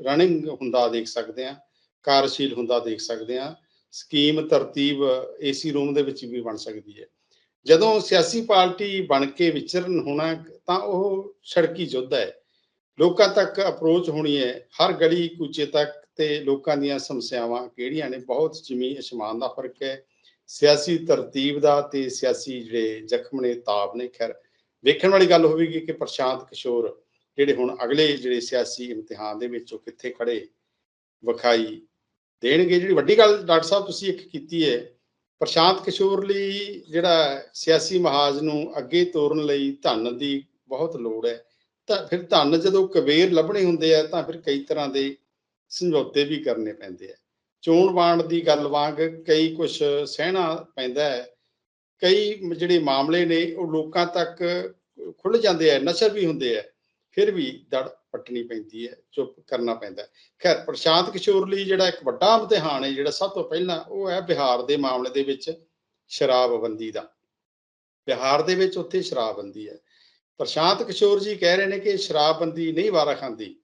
A: ਰਨਿੰਗ ਹੁੰਦਾ ਦੇਖ ਸਕਦੇ ਹਾਂ, ਕਾਰਜਸ਼ੀਲ ਹੁੰਦਾ ਦੇਖ ਸਕਦੇ ਹਾਂ। ਸਕੀਮ, ਤਰਤੀਬ, ਏਸੀ ਰੂਮ ਦੇ ਵਿੱਚ ਵੀ ਬਣ ਸਕਦੀ ਹੈ। ਜਦੋਂ ਸਿਆਸੀ ਪਾਰਟੀ ਬਣ ਕੇ ਵਿਚਰਨ ਹੋਣਾ, ਤਾਂ ਉਹ ਸੜਕੀ ਯੁੱਧ ਹੈ। ਲੋਕਾਂ ਤੱਕ ਅਪਰੋਚ ਹੋਣੀ ਹੈ। ਹਰ ਗਲੀ, ਕੂਚੇ ਤੱਕ ਤੇ ਲੋਕਾਂ ਦੀਆਂ ਸਮੱਸਿਆਵਾਂ ਕਿਹੜੀਆਂ ਨੇ? ਬਹੁਤ ਜ਼ਮੀਨ ਅਸਮਾਨ ਦਾ ਫ਼ਰਕ ਹੈ। ਸਿਆਸੀ ਤਰਤੀਬ ਦਾ ਤੇ ਸਿਆਸੀ ਜਿਹੜੇ ਜ਼ਖਮ ਨੇ, ਤਾਪ ਨੇ, ਖੈਰ, ਵੇਖਣ ਵਾਲੀ ਗੱਲ ਹੋਵੇਗੀ ਕਿ ਪ੍ਰਸ਼ਾਂਤ ਕਿਸ਼ੋਰ ਜਿਹੜੇ ਹੁਣ ਅਗਲੇ ਜਿਹੜੇ ਸਿਆਸੀ ਇਮਤਿਹਾਨ ਦੇ ਵਿੱਚ ਉਹ ਕਿੱਥੇ ਖੜੇ ਵਿਖਾਈ ਦੇਣਗੇ ਜਿਹੜੀ ਵੱਡੀ ਗੱਲ ਡਾਕਟਰ ਸਾਹਿਬ ਤੁਸੀਂ ਇੱਕ ਕੀਤੀ ਹੈ, ਪ੍ਰਸ਼ਾਂਤ ਕਿਸ਼ੋਰ ਲਈ ਜਿਹੜਾ ਸਿਆਸੀ ਮਹਾਜ ਨੂੰ ਅੱਗੇ ਤੋਰਨ ਲਈ ਧਨ ਦੀ ਬਹੁਤ ਲੋੜ ਹੈ। ਤਾਂ ਫਿਰ ਧਨ ਜਦੋਂ ਕਬੀਰ ਲੱਭਣੇ ਹੁੰਦੇ ਆ, ਤਾਂ ਫਿਰ ਕਈ ਤਰ੍ਹਾਂ ਦੇ ਸਮਝੌਤੇ ਵੀ ਕਰਨੇ ਪੈਂਦੇ ਆ। ਚੋਣ ਵਾਂਡ ਦੀ ਗੱਲ ਵਾਂਗ ਕਈ ਕੁਝ ਸਹਿਣਾ ਪੈਂਦਾ ਹੈ। ਕਈ ਜਿਹੜੇ ਮਾਮਲੇ ਨੇ, ਉਹ ਲੋਕਾਂ ਤੱਕ ਖੁੱਲ ਜਾਂਦੇ ਆ, ਨਸ਼ਰ ਵੀ ਹੁੰਦੇ ਆ। ਫਿਰ ਵੀ ਦੜ ਪੱਟਣੀ ਪੈਂਦੀ ਹੈ, ਚੁੱਪ ਕਰਨਾ ਪੈਂਦਾ ਖੈਰ, ਪ੍ਰਸ਼ਾਂਤ ਕਿਸ਼ੋਰ ਲਈ ਜਿਹੜਾ ਇੱਕ ਵੱਡਾ ਇਮਤਿਹਾਨ ਹੈ, ਜਿਹੜਾ ਸਭ ਤੋਂ ਪਹਿਲਾਂ ਉਹ ਹੈ ਬਿਹਾਰ ਦੇ ਮਾਮਲੇ ਦੇ ਵਿੱਚ ਸ਼ਰਾਬਬੰਦੀ ਦਾ। ਬਿਹਾਰ ਦੇ ਵਿੱਚ ਉੱਥੇ ਸ਼ਰਾਬਬੰਦੀ ਹੈ। ਪ੍ਰਸ਼ਾਂਤ ਕਿਸ਼ੋਰ ਜੀ ਕਹਿ ਰਹੇ ਨੇ ਕਿ ਸ਼ਰਾਬਬੰਦੀ ਨਹੀਂ ਵਾਰਾ ਖਾਂਦੀ।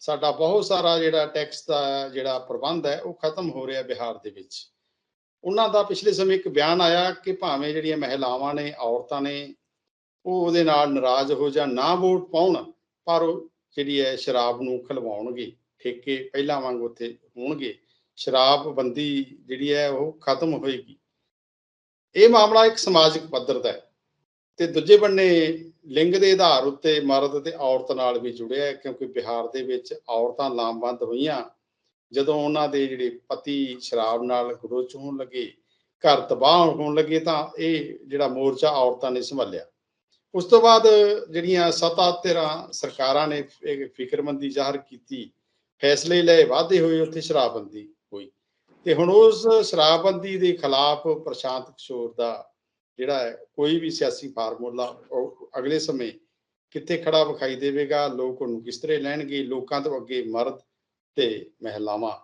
A: ਸਾਡਾ ਬਹੁਤ ਸਾਰਾ ਜਿਹੜਾ ਟੈਕਸ ਦਾ ਜਿਹੜਾ ਪ੍ਰਬੰਧ ਹੈ, ਉਹ ਖਤਮ ਹੋ ਰਿਹਾ ਬਿਹਾਰ ਦੇ ਵਿੱਚ। ਉਹਨਾਂ ਦਾ ਪਿਛਲੇ ਸਮੇਂ ਇੱਕ ਬਿਆਨ ਆਇਆ ਕਿ ਭਾਵੇਂ ਜਿਹੜੀਆਂ ਮਹਿਲਾਵਾਂ ਨੇ, ਔਰਤਾਂ ਨੇ, ਉਹ ਉਹਦੇ ਨਾਲ ਨਾਰਾਜ਼ ਹੋ ਜਾਂ ਨਾ ਵੋਟ ਪਾਉਣ, ਪਰ ਜਿਹੜੀ ਹੈ ਸ਼ਰਾਬ ਨੂੰ ਖਲਵਾਉਣਗੇ, ਠੇਕੇ ਪਹਿਲਾਂ ਵਾਂਗ ਉੱਥੇ ਹੋਣਗੇ ਸ਼ਰਾਬਬੰਦੀ ਜਿਹੜੀ ਹੈ ਉਹ ਖਤਮ ਹੋਏਗੀ। ਇਹ ਮਾਮਲਾ ਇੱਕ ਸਮਾਜਿਕ ਪੱਧਰ ਦਾ ਹੈ ਤੇ ਦੂਜੇ ਬੰਨੇ ਲਿੰਗ ਦੇ ਆਧਾਰ ਉੱਤੇ ਮਰਦ ਤੇ ਔਰਤ ਨਾਲ ਵੀ ਜੁੜਿਆ ਹੈ, ਕਿਉਂਕਿ ਬਿਹਾਰ ਦੇ ਵਿੱਚ ਔਰਤਾਂ ਲਾਮਬੰਦ ਹੋਈਆਂ। ਜਦੋਂ ਉਹਨਾਂ ਦੇ ਜਿਹੜੇ ਪਤੀ ਸ਼ਰਾਬ ਨਾਲ ਗੜੋਚ ਹੋਣ ਲੱਗੇ, ਘਰ ਤਬਾਹ ਹੋਣ ਲੱਗੇ ਤਾਂ ਇਹ ਜਿਹੜਾ ਮੋਰਚਾ ਔਰਤਾਂ ਨੇ ਸੰਭਾਲਿਆ। ਉਸ ਤੋਂ ਬਾਅਦ ਜਿਹੜੀਆਂ ਸੱਤਾ ਧਿਰਾਂ ਸਰਕਾਰਾਂ ਨੇ ਫਿਕਰਮੰਦੀ ਜ਼ਾਹਰ ਕੀਤੀ, ਫੈਸਲੇ ਲਏ, ਵਾਧੇ ਹੋਏ, ਉੱਥੇ ਸ਼ਰਾਬਬੰਦੀ ਹੋਈ। ਤੇ ਹੁਣ ਉਸ ਸ਼ਰਾਬਬੰਦੀ ਦੇ ਖਿਲਾਫ ਪ੍ਰਸ਼ਾਂਤ ਕਿਸ਼ੋਰ ਦਾ ਜਿਹੜਾ ਹੈ, ਕੋਈ ਵੀ ਸਿਆਸੀ ਫਾਰਮੂਲਾ ਅਗਲੇ ਸਮੇਂ ਕਿੱਥੇ ਖੜਾ ਵਿਖਾਈ ਦੇਵੇਗਾ, ਲੋਕ ਉਹਨੂੰ ਕਿਸ ਤਰ੍ਹਾਂ ਲੈਣਗੇ, ਲੋਕਾਂ ਤੋਂ ਅੱਗੇ ਮਰਦ ਤੇ ਮਹਿਲਾਵਾਂ,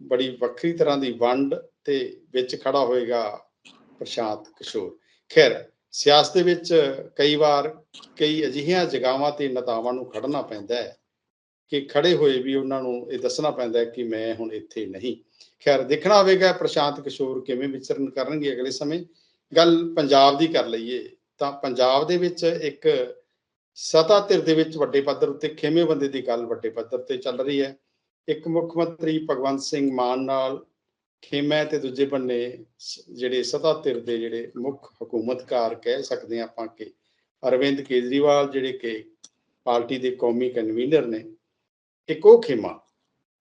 A: ਬੜੀ ਵੱਖਰੀ ਤਰ੍ਹਾਂ ਦੀ ਵੰਡ ਤੇ ਵਿੱਚ ਖੜਾ ਹੋਏਗਾ ਪ੍ਰਸ਼ਾਂਤ ਕਿਸ਼ੋਰ। ਖੈਰ ਸਿਆਸਤ ਦੇ ਵਿੱਚ ਕਈ ਵਾਰ ਕਈ ਅਜਿਹੀਆਂ ਜਗਾਵਾਂ ਤੇ ਨੇਤਾਵਾਂ ਨੂੰ ਖੜਨਾ ਪੈਂਦਾ ਹੈ ਕਿ ਖੜੇ ਹੋਏ ਵੀ ਉਹਨਾਂ ਨੂੰ ਇਹ ਦੱਸਣਾ ਪੈਂਦਾ ਹੈ ਕਿ ਮੈਂ ਹੁਣ ਇੱਥੇ ਨਹੀਂ। ਖੈਰ, ਦੇਖਣਾ ਹੋਵੇਗਾ, ਪ੍ਰਸ਼ਾਂਤ ਕਿਸ਼ੋਰ ਕਿਵੇਂ ਵਿਚਰਨ ਕਰਨਗੇ ਅਗਲੇ ਸਮੇਂ। ਗੱਲ ਪੰਜਾਬ ਦੀ ਕਰ ਲਈਏ ਤਾਂ ਪੰਜਾਬ ਦੇ ਵਿੱਚ ਇੱਕ ਸਤਾ ਧਿਰ ਦੇ ਵਿੱਚ ਵੱਡੇ ਪੱਧਰ ਉੱਤੇ ਖੇਮੇ ਬੰਦੇ ਦੀ ਗੱਲ ਵੱਡੇ ਪੱਧਰ ਤੇ ਚੱਲ ਰਹੀ ਹੈ। ਇੱਕ ਮੁੱਖ ਮੰਤਰੀ ਭਗਵੰਤ ਸਿੰਘ ਮਾਨ ਨਾਲ ਖੇਮਾ ਤੇ ਦੂਜੇ ਬੰਨੇ ਜਿਹੜੇ ਸਤਾ ਧਿਰ ਦੇ ਜਿਹੜੇ ਮੁੱਖ ਹਕੂਮਤਕਾਰ ਕਹਿ ਸਕਦੇ ਹਾਂ ਆਪਾਂ ਕਿ ਅਰਵਿੰਦ ਕੇਜਰੀਵਾਲ ਜਿਹੜੇ ਕਿ ਪਾਰਟੀ ਦੇ ਕੌਮੀ ਕਨਵੀਨਰ ਨੇ, ਇੱਕ ਉਹ ਖੇਮਾ।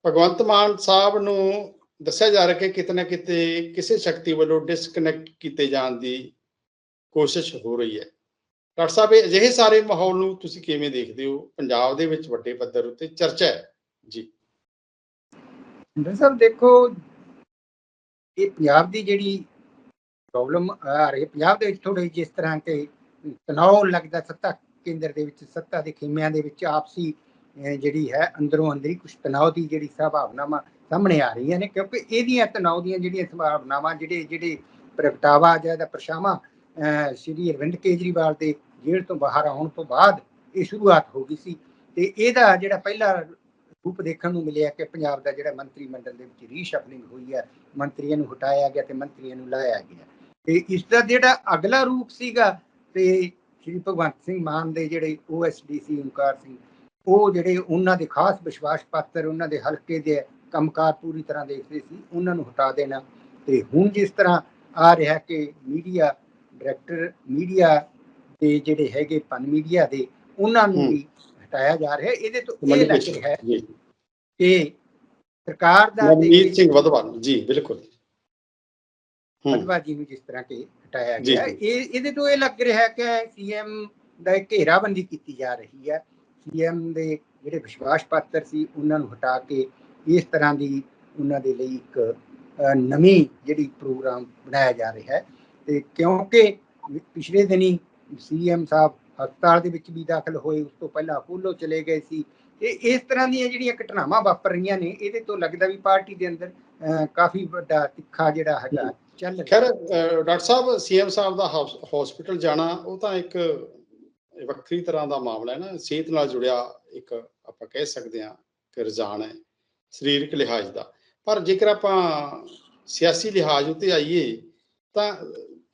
A: ਭਗਵੰਤ ਮਾਨ ਸਾਹਿਬ ਨੂੰ ਦੱਸਿਆ ਜਾ ਰਿਹਾ ਕਿ ਕਿਤੇ ਨਾ ਕਿਤੇ ਕਿਸੇ ਸ਼ਕਤੀ ਵੱਲੋਂ ਡਿਸਕਨੈਕਟ ਕੀਤੇ ਜਾਣ ਦੀ ਕੋਸ਼ਿਸ਼ ਹੋ ਰਹੀ ਹੈ। ਡਾਕਟਰ ਸਾਹਿਬ, ਇਹ ਅਜਿਹੇ ਸਾਰੇ ਮਾਹੌਲ ਨੂੰ ਤੁਸੀਂ ਕਿਵੇਂ ਦੇਖਦੇ ਹੋ? ਪੰਜਾਬ ਦੇ ਵਿੱਚ ਵੱਡੇ ਪੱਧਰ ਉੱਤੇ ਚਰਚਾ ਹੈ। ਜੀ।
B: ਡਾਕਟਰ ਸਾਹਿਬ, ਦੇਖੋ ਇਹ ਪੰਜਾਬ ਦੀ ਜਿਹੜੀ ਪ੍ਰੋਬਲਮ ਆ ਰਹੀ ਪੰਜਾਬ ਦੇ ਵਿੱਚ ਥੋੜੀ ਜਿਸ ਤਰ੍ਹਾਂ ਕਿ ਤਣਾਅ ਲੱਗਦਾ, ਸੱਤਾ ਕੇਂਦਰ ਦੇ ਵਿੱਚ, ਸੱਤਾ ਦੇ ਖੇਮਿਆਂ ਦੇ ਵਿੱਚ ਆਪਸੀ ਜਿਹੜੀ ਹੈ, ਅੰਦਰੋਂ ਅੰਦਰੀ ਕੁਝ ਤਣਾਅ ਦੀ ਜਿਹੜੀ ਸੰਭਾਵਨਾਵਾਂ ਸਾਹਮਣੇ ਆ ਰਹੀਆਂ ਨੇ, ਕਿਉਂਕਿ ਇਹਦੀਆਂ ਤਣਾਅ ਦੀਆਂ ਜਿਹੜੀਆਂ ਸੰਭਾਵਨਾਵਾਂ, ਜਿਹੜੇ ਜਿਹੜੇ ਪ੍ਰਗਟਾਵਾ ਜਾਂ ਜਿਹਦਾ ਪਰਛਾਵਾਂ ਸ਼੍ਰੀ ਅਰਵਿੰਦ ਕੇਜਰੀਵਾਲ ਦੇ ਜੇਲ੍ਹ ਤੋਂ ਬਾਹਰ ਆਉਣ ਤੋਂ ਬਾਅਦ ਇਹ ਸ਼ੁਰੂਆਤ ਹੋ ਗਈ ਸੀ ਤੇ ਇਹਦਾ ਜਿਹੜਾ ਪਹਿਲਾ ਰੂਪ ਦੇਖਣ ਨੂੰ ਮਿਲਿਆ ਕਿ ਪੰਜਾਬ ਦਾ ਜਿਹੜਾ ਮੰਤਰੀ ਮੰਡਲ ਦੇ ਵਿੱਚ ਰੀਸ਼ਫਲਿੰਗ ਹੋਈ ਹੈ ਮੰਤਰੀਆਂ ਨੂੰ ਹਟਾਇਆ ਗਿਆ ਤੇ ਮੰਤਰੀਆਂ ਨੂੰ ਲਾਇਆ ਗਿਆ ਤੇ ਇਸ ਦਾ ਜਿਹੜਾ ਅਗਲਾ ਰੂਪ ਸੀਗਾ ਤੇ ਸ਼੍ਰੀ ਭਗਵੰਤ ਸਿੰਘ ਮਾਨ ਦੇ ਜਿਹੜੇ ਓਐਸਡੀਸੀ ਓਮਕਾਰ ਸਿੰਘ ਉਹ ਜਿਹੜੇ ਉਹਨਾਂ ਦੇ ਖਾਸ ਵਿਸ਼ਵਾਸ ਪਾਤਰ ਉਹਨਾਂ ਦੇ ਹਲਕੇ ਦੇ ਕੰਮਕਾਰ ਪੂਰੀ ਤਰ੍ਹਾਂ ਦੇਖਦੇ ਸੀ ਉਹਨਾਂ ਨੂੰ ਹਟਾ ਦੇਣਾ ਤੇ ਹੁਣ ਜਿਸ ਤਰ੍ਹਾਂ ਆ ਰਿਹਾ ਕਿ ਮੀਡੀਆ ਡਾਇਰੈਕਟਰ ਮੀਡੀਆ ਦੇ ਜਿਹੜੇ ਹੈਗੇ ਪਨ ਮੀਡੀਆ ਦੇ ਉਹਨਾਂ ਨੂੰ। ਵੀ ਹਟਾਇਆ ਜਾ ਰਿਹਾ ਇਹਦੇ ਤੋਂ ਇਹ ਲੱਗ ਹੈ। ਕਿ ਸਰਕਾਰ ਦਾ ਤੇ
A: ਮਨਮੀਤ ਸਿੰਘ ਵਧਵਾਨ ਜੀ ਬਿਲਕੁਲ।
B: ਅਦਵਾ ਜੀ ਨੂੰ ਜਿਸ ਤਰ੍ਹਾਂ ਕਿ ਹਟਾਇਆ ਗਿਆ। ਇਹ ਇਹਦੇ ਤੋਂ ਇਹ ਲੱਗ ਰਿਹਾ ਕਿ ਸੀਐਮ ਦਾ ਘੇਰਾਬੰਦੀ ਕੀਤੀ ਜਾ ਰਹੀ ਹੈ। ਸੀਐਮ ਦੇ ਜਿਹੜੇ ਵਿਸ਼ਵਾਸ ਪਾਤਰ ਸੀ ਉਹਨਾਂ ਨੂੰ ਹਟਾ ਕੇ ਇਸ ਤਰ੍ਹਾਂ ਦੀ ਉਹਨਾਂ ਦੇ ਲਈ ਇੱਕ ਨਵੀਂ ਜਿਹੜੀ ਪ੍ਰੋਗਰਾਮ ਬਣਾਇਆ ਜਾ ਰਿਹਾ ਹੈ। ਤੇ ਕਿਉਂਕਿ ਪਿਛਲੇ ਦਿਨੀ ਸੀਐਮ ਸਾਹਿਬ ਹਸਪਤਾਲ ਦੇ ਵਿੱਚ ਵੀ ਦਾਖਲ ਹੋਏ ਉਸ ਤੋਂ ਪਹਿਲਾਂ ਅਪੋਲੋ ਚਲੇ ਗਏ ਸੀ। ਤੇ ਇਸ ਤਰ੍ਹਾਂ ਦੀਆਂ ਜਿਹੜੀਆਂ ਘਟਨਾਵਾਂ ਵਾਪਰ ਰਹੀਆਂ ਨੇ ਇਹਦੇ ਤੋਂ ਲੱਗਦਾ ਵੀ ਪਾਰਟੀ ਦੇ ਅੰਦਰ ਕਾਫੀ ਵੱਡਾ ਤਿੱਖਾ ਜਿਹੜਾ ਹੈਗਾ ਚੱਲ
A: ਖੈਰ ਡਾਕਟਰ ਸਾਹਿਬ ਸੀਐਮ ਸਾਹਿਬ ਦਾ ਹਸਪੀਟਲ ਜਾਣਾ ਉਹ ਤਾਂ ਇੱਕ ਵੱਖਰੀ ਤਰ੍ਹਾਂ ਦਾ ਮਾਮਲਾ ਹੈ ਨਾ। ਸਿਹਤ ਨਾਲ ਜੁੜਿਆ ਇੱਕ ਆਪਾਂ ਕਹਿ ਸਕਦੇ ਹਾਂ ਕਿ ਰੁਝਾਨ ਹੈ ਸਰੀਰਕ ਲਿਹਾਜ਼ ਦਾ। ਪਰ ਜੇਕਰ ਆਪਾਂ ਸਿਆਸੀ ਲਿਹਾਜ਼ ਉੱਤੇ ਆਈਏ ਤਾਂ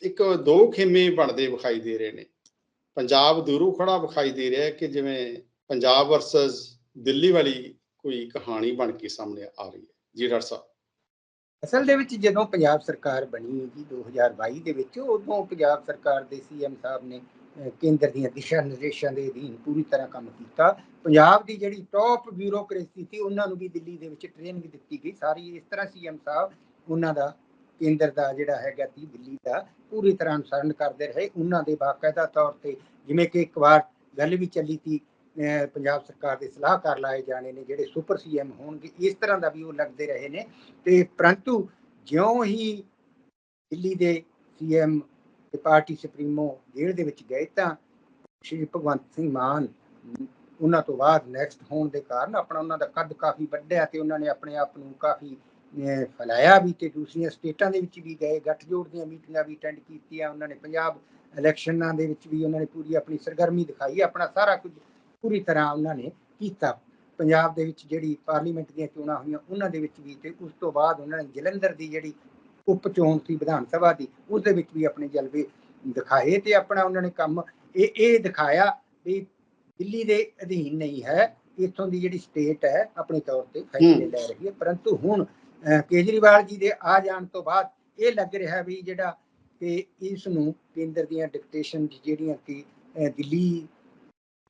A: ਇੱਕ ਦੋ ਖੇਮੇ ਬਣਦੇ ਵਿਖਾਈ ਦੇ ਰਹੇ ਨੇ। ਪੰਜਾਬ ਦੂਰੋਂ ਖੜਾ ਵਿਖਾਈ ਦੇ ਰਿਹਾ ਹੈ ਕਿ ਜਿਵੇਂ ਪੰਜਾਬ ਵਰਸਸ ਦਿੱਲੀ ਵਾਲੀ ਕੋਈ ਕਹਾਣੀ ਬਣ ਕੇ ਸਾਹਮਣੇ ਆ ਰਹੀ ਹੈ। ਜੀ ਡਾਕਟਰ ਸਾਹਿਬ।
B: ਅਸਲ ਦੇ ਵਿੱਚ ਜਦੋਂ ਪੰਜਾਬ ਸਰਕਾਰ ਬਣੀ ਜੀ 2022 ਦੇ ਵਿੱਚ, ਉਦੋਂ ਪੰਜਾਬ ਸਰਕਾਰ ਦੇ ਸੀਐਮ ਸਾਹਿਬ ਨੇ ਕੇਂਦਰ ਦੀਆਂ ਦਿਸ਼ਾ ਨਿਰਦੇਸ਼ਾਂ ਦੇ ਅਧੀਨ ਪੂਰੀ ਤਰ੍ਹਾਂ ਕੰਮ ਕੀਤਾ। ਪੰਜਾਬ ਦੀ ਜਿਹੜੀ ਟੌਪ ਬਿਊਰੋਕ੍ਰੇਸੀ ਸੀ, ਉਹਨਾਂ ਨੂੰ ਵੀ ਦਿੱਲੀ ਦੇ ਵਿੱਚ ਟ੍ਰੇਨਿੰਗ ਦਿੱਤੀ ਗਈ। ਸਾਰੀ ਇਸ ਤਰ੍ਹਾਂ ਸੀਐਮ ਸਾਹਿਬ, ਉਹਨਾਂ ਦਾ ਕੇਂਦਰ ਦਾ ਜਿਹੜਾ ਹੈਗਾ ਸੀ, ਦਿੱਲੀ ਦਾ, ਪੂਰੀ ਤਰ੍ਹਾਂ ਅਨੁਸਰਨ ਕਰਦੇ ਰਹੇ। ਉਹਨਾਂ ਦੇ ਬਾਕਾਇਦਾ ਤੌਰ ਤੇ ਜਿਵੇਂ ਕਿ ਇੱਕ ਵਾਰ ਗੱਲ ਵੀ ਚੱਲੀ ਤੀ ਪੰਜਾਬ ਸਰਕਾਰ ਦੇ ਸਲਾਹਕਾਰ ਲਾਏ ਜਾਣੇ ਨੇ, ਜਿਹੜੇ ਸੁਪਰ ਸੀਐਮ ਹੋਣਗੇ, ਇਸ ਤਰ੍ਹਾਂ ਦਾ ਵੀ ਉਹ ਲੱਗਦੇ ਰਹੇ ਨੇ। ਤੇ ਪਰੰਤੂ ਜਿਉਂ ਹੀ ਦਿੱਲੀ ਦੇ ਸੀਐਮ ਤੇ ਪਾਰਟੀ ਸੁਪਰੀਮੋ ਜੇਲ੍ਹ ਦੇ ਵਿੱਚ ਗਏ ਤਾਂ ਸ਼੍ਰੀ ਭਗਵੰਤ ਸਿੰਘ ਮਾਨ ਉਹਨਾਂ ਤੋਂ ਬਾਅਦ ਨੈਕਸਟ ਹੋਣ ਦੇ ਕਾਰਨ ਆਪਣਾ ਉਹਨਾਂ ਦਾ ਕੱਦ ਕਾਫੀ ਵੱਡਿਆ ਤੇ ਉਹਨਾਂ ਨੇ ਆਪਣੇ ਆਪ ਨੂੰ ਕਾਫੀ ਫੈਲਾਇਆ ਵੀ ਤੇ ਦੂਸਰੀਆਂ ਸਟੇਟਾਂ ਦੇ ਵਿੱਚ ਵੀ ਗਏ ਗੱਠਜੋੜ ਦੀਆਂ ਮੀਟਿੰਗਾਂ ਵੀ ਅਟੈਂਡ ਕੀਤੀਆਂ ਉਹਨਾਂ ਨੇ ਪੰਜਾਬ ਇਲੈਕਸ਼ਨਾਂ ਦੇ ਵਿੱਚ ਵੀ ਉਹਨਾਂ ਨੇ ਪੂਰੀ ਆਪਣੀ ਸਰਗਰਮੀ ਦਿਖਾਈ ਆਪਣਾ ਸਾਰਾ ਕੁਝ ਪੂਰੀ ਤਰ੍ਹਾਂ ਉਹਨਾਂ ਨੇ ਕੀਤਾ। ਪੰਜਾਬ ਦੇ ਵਿੱਚ ਜਿਹੜੀ ਪਾਰਲੀਮੈਂਟ ਦੀਆਂ ਚੋਣਾਂ ਹੋਈਆਂ ਉਹਨਾਂ ਦੇ ਵਿੱਚ ਵੀ ਤੇ ਉਸ ਤੋਂ ਬਾਅਦ ਉਹਨਾਂ ਨੇ ਜਲੰਧਰ ਦੀ ਜਿਹੜੀ ਉਪ ਚੋਣ ਸੀ ਵਿਧਾਨ ਸਭਾ ਦੀ ਉਸ ਦੇ ਵਿੱਚ ਵੀ ਆਪਣੇ ਜਲਵੇ ਦਿਖਾਏ ਤੇ ਆਪਣਾ ਉਹਨਾਂ ਨੇ ਕੰਮ ਇਹ ਇਹ ਦਿਖਾਇਆ ਵੀ ਦਿੱਲੀ ਦੇ ਅਧੀਨ ਨਹੀਂ ਹੈ ਇੱਥੋਂ ਦੀ ਜਿਹੜੀ ਸਟੇਟ ਹੈ ਆਪਣੇ ਤੌਰ ਤੇ ਫੈਸਲੇ ਲੈ ਰਹੀ ਹੈ ਪਰੰਤੂ ਹੁਣ ਕੇਜਰੀਵਾਲ ਜੀ ਦੇ ਆ ਜਾਣ ਤੋਂ ਬਾਅਦ ਇਹ ਲੱਗ ਰਿਹਾ ਵੀ ਜਿਹੜਾ ਕਿ ਇਸ ਨੂੰ ਕੇਂਦਰ ਦੀਆਂ ਡਿਕਟੇਸ਼ਨ ਜਿਹੜੀਆਂ ਕਿ ਦਿੱਲੀ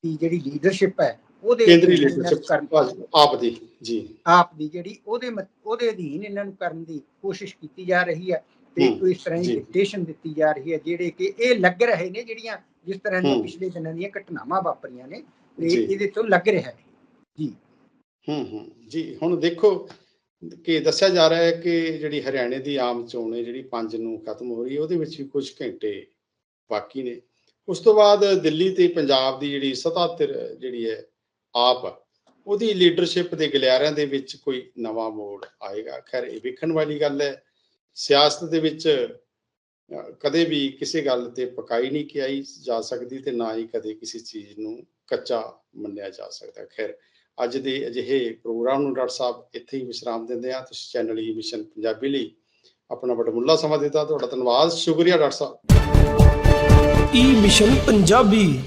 B: ਦੀ ਜਿਹੜੀ ਲੀਡਰਸ਼ਿਪ ਹੈ ਉਹਦੇ
A: ਕੇਂਦਰੀ ਲੀਡਰਸ਼ਿਪ ਆਪ ਦੀ ਜੀ
B: ਆਪ ਦੀ ਜਿਹੜੀ ਉਹਦੇ ਉਹਦੇ ਅਧੀਨ ਇਹਨਾਂ ਨੂੰ ਕਰਨ ਦੀ ਕੋਸ਼ਿਸ਼ ਕੀਤੀ ਜਾ ਰਹੀ ਹੈ ਤੇ ਇਸ ਤਰ੍ਹਾਂ ਦੀ
A: ਜੀ।
B: ਡਿਕਟੇਸ਼ਨ ਦਿੱਤੀ ਜਾ ਰਹੀ ਹੈ ਜਿਹੜੇ ਕਿ ਇਹ ਲੱਗ ਰਹੇ ਨੇ ਜਿਹੜੀਆਂ ਜਿਸ ਤਰ੍ਹਾਂ
A: ਹੂੰ।
B: ਪਿਛਲੇ ਦਿਨਾਂ ਦੀਆਂ ਘਟਨਾਵਾਂ ਵਾਪਰੀਆਂ ਨੇ ਤੇ
A: ਜੀ।
B: ਇਹਦੇ ਤੋਂ ਲੱਗ ਰਿਹਾ ਹੈ
A: ਹੂੰ ਹੂੰ ਜੀ ਹੁਣ ਦੇਖੋ ਕਿ ਦੱਸਿਆ ਜਾ ਰਿਹਾ ਹੈ ਕਿ ਜਿਹੜੀ ਹਰਿਆਣੇ ਦੀ ਆਮ ਚੋਣ ਹੈ, ਜਿਹੜੀ 5 ਨੂੰ ਖਤਮ ਹੋ ਰਹੀ ਹੈ, ਉਹਦੇ ਵਿੱਚ ਵੀ ਕੁਝ ਘੰਟੇ ਬਾਕੀ ਨੇ। ਉਸ ਤੋਂ ਬਾਅਦ ਦਿੱਲੀ ਤੇ ਪੰਜਾਬ ਦੀ ਜਿਹੜੀ ਸੱਤਾ ਧਿਰ ਜਿਹੜੀ ਹੈ, ਆਪ ਉਹਦੀ ਲੀਡਰਸ਼ਿਪ ਦੇ ਗਲਿਆਰਿਆਂ ਦੇ ਵਿੱਚ ਕੋਈ ਨਵਾਂ ਮੋੜ ਆਏਗਾ। ਖੈਰ, ਇਹ ਵੇਖਣ ਵਾਲੀ ਗੱਲ ਹੈ। ਸਿਆਸਤ ਦੇ ਵਿੱਚ ਕਦੇ ਵੀ ਕਿਸੇ ਗੱਲ ਤੇ ਪਕਾਈ ਨਹੀਂ ਕਿਆਈ ਜਾ ਸਕਦੀ ਤੇ ਨਾ ਹੀ ਕਦੇ ਕਿਸੇ ਚੀਜ਼ ਨੂੰ ਕੱਚਾ ਮੰਨਿਆ ਜਾ ਸਕਦਾ। ਖੈਰ ਅੱਜ ਦੇ ਅਜਿਹੇ ਪ੍ਰੋਗਰਾਮ ਨੂੰ ਡਾਕਟਰ ਸਾਹਿਬ ਇੱਥੇ ਹੀ ਵਿਸਰਾਮ ਦਿੰਦੇ ਆ ਤੁਸੀਂ ਚੈਨਲ ਈ ਮਿਸ਼ਨ ਪੰਜਾਬੀ ਲਈ ਆਪਣਾ ਬੜਮੁੱਲਾ ਸਮਾਂ ਦਿੱਤਾ। ਤੁਹਾਡਾ ਧੰਨਵਾਦ। ਸ਼ੁਕਰੀਆ ਡਾਕਟਰ ਸਾਹਿਬ।
C: E mission Punjabi.